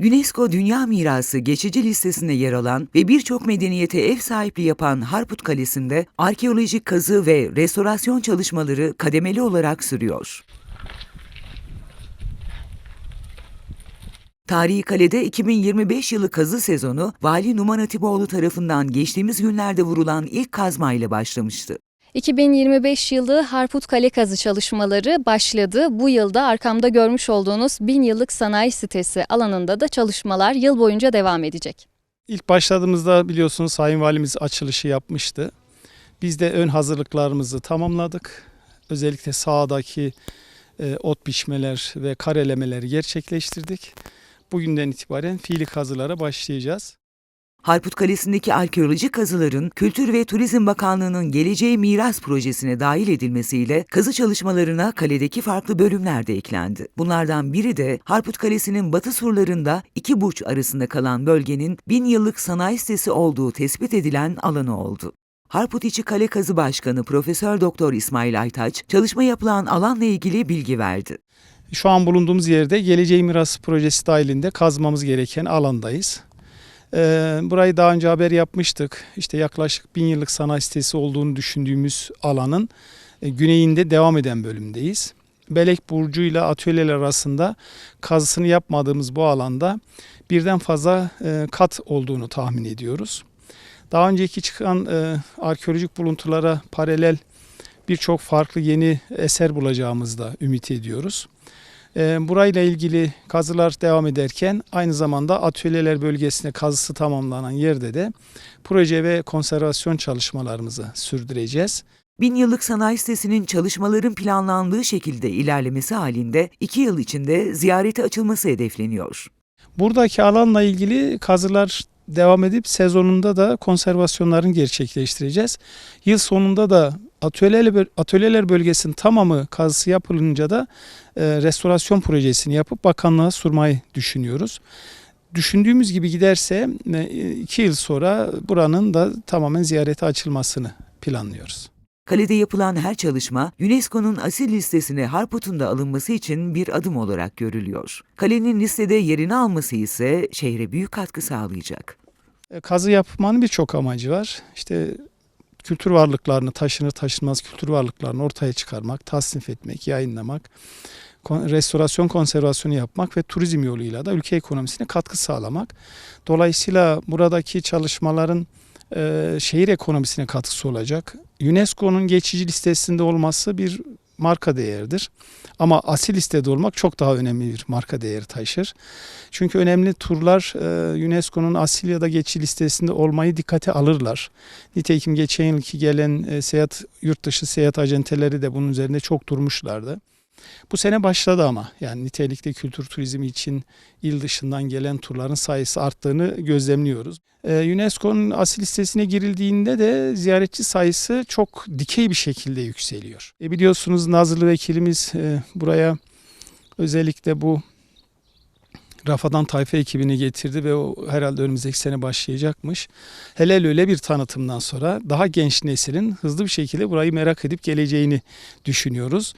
UNESCO Dünya Mirası geçici listesinde yer alan ve birçok medeniyete ev sahipliği yapan Harput Kalesi'nde arkeolojik kazı ve restorasyon çalışmaları kademeli olarak sürüyor. Tarihi Kale'de 2025 yılı kazı sezonu Vali Numan Hatipoğlu tarafından geçtiğimiz günlerde vurulan ilk kazma ile başlamıştı. 2025 yılı Harput Kale kazı çalışmaları başladı. Bu yılda arkamda görmüş olduğunuz bin yıllık sanayi sitesi alanında da çalışmalar yıl boyunca devam edecek. İlk başladığımızda biliyorsunuz Sayın Valimiz açılışı yapmıştı. Biz de ön hazırlıklarımızı tamamladık. Özellikle sahadaki e, ot biçmeler ve karelemeleri gerçekleştirdik. Bugünden itibaren fiili kazılara başlayacağız. Harput Kalesi'ndeki arkeolojik kazıların Kültür ve Turizm Bakanlığı'nın Geleceğe Miras projesine dahil edilmesiyle kazı çalışmalarına kaledeki farklı bölümler de eklendi. Bunlardan biri de Harput Kalesi'nin batı surlarında iki burç arasında kalan bölgenin bin yıllık sanayi sitesi olduğu tespit edilen alanı oldu. Harput İçi Kale Kazı Başkanı Profesör Doktor İsmail Aytaç, çalışma yapılan alanla ilgili bilgi verdi. Şu an bulunduğumuz yerde Geleceğe Miras projesi dahilinde kazmamız gereken alandayız. Ee, burayı daha önce haber yapmıştık. İşte yaklaşık bin yıllık sanayi sitesi olduğunu düşündüğümüz alanın e, güneyinde devam eden bölümdeyiz. Belek Burcu ile atölyeler arasında kazısını yapmadığımız bu alanda birden fazla e, kat olduğunu tahmin ediyoruz. Daha önceki çıkan e, arkeolojik buluntulara paralel birçok farklı yeni eser bulacağımızı da ümit ediyoruz. E, burayla ilgili kazılar devam ederken aynı zamanda atölyeler bölgesinde kazısı tamamlanan yerde de proje ve konservasyon çalışmalarımızı sürdüreceğiz. Bin yıllık sanayi sitesinin çalışmaların planlandığı şekilde ilerlemesi halinde iki yıl içinde ziyarete açılması hedefleniyor. Buradaki alanla ilgili kazılar devam edip sezonunda da konservasyonların gerçekleştireceğiz. Yıl sonunda da atölyeler, bölgesinin tamamı kazısı yapılınca da e, restorasyon projesini yapıp bakanlığa sunmayı düşünüyoruz. Düşündüğümüz gibi giderse e, iki yıl sonra buranın da tamamen ziyarete açılmasını planlıyoruz. Kalede yapılan her çalışma UNESCO'nun asil listesine Harput'un da alınması için bir adım olarak görülüyor. Kalenin listede yerini alması ise şehre büyük katkı sağlayacak. E, Kazı yapmanın birçok amacı var. İşte kültür varlıklarını, taşınır taşınmaz kültür varlıklarını ortaya çıkarmak, tasnif etmek, yayınlamak, restorasyon konservasyonu yapmak ve turizm yoluyla da ülke ekonomisine katkı sağlamak. Dolayısıyla buradaki çalışmaların e, şehir ekonomisine katkısı olacak. UNESCO'nun geçici listesinde olması bir marka değeridir. Ama asil listede olmak çok daha önemli bir marka değeri taşır. Çünkü önemli turlar e, UNESCO'nun asil ya da geçici listesinde olmayı dikkate alırlar. Nitekim geçen yılki gelen e, seyahat yurt dışı seyahat acenteleri de bunun üzerinde çok durmuşlardı. Bu sene başladı ama yani nitelikli kültür turizmi için il dışından gelen turların sayısı arttığını gözlemliyoruz. Ee, UNESCO'nun asil listesine girildiğinde de ziyaretçi sayısı çok dikey bir şekilde yükseliyor. E biliyorsunuz Nazırlı Vekilimiz e, buraya özellikle bu Rafadan Tayfa ekibini getirdi ve o herhalde önümüzdeki sene başlayacakmış. Hele öyle bir tanıtımdan sonra daha genç neslin hızlı bir şekilde burayı merak edip geleceğini düşünüyoruz.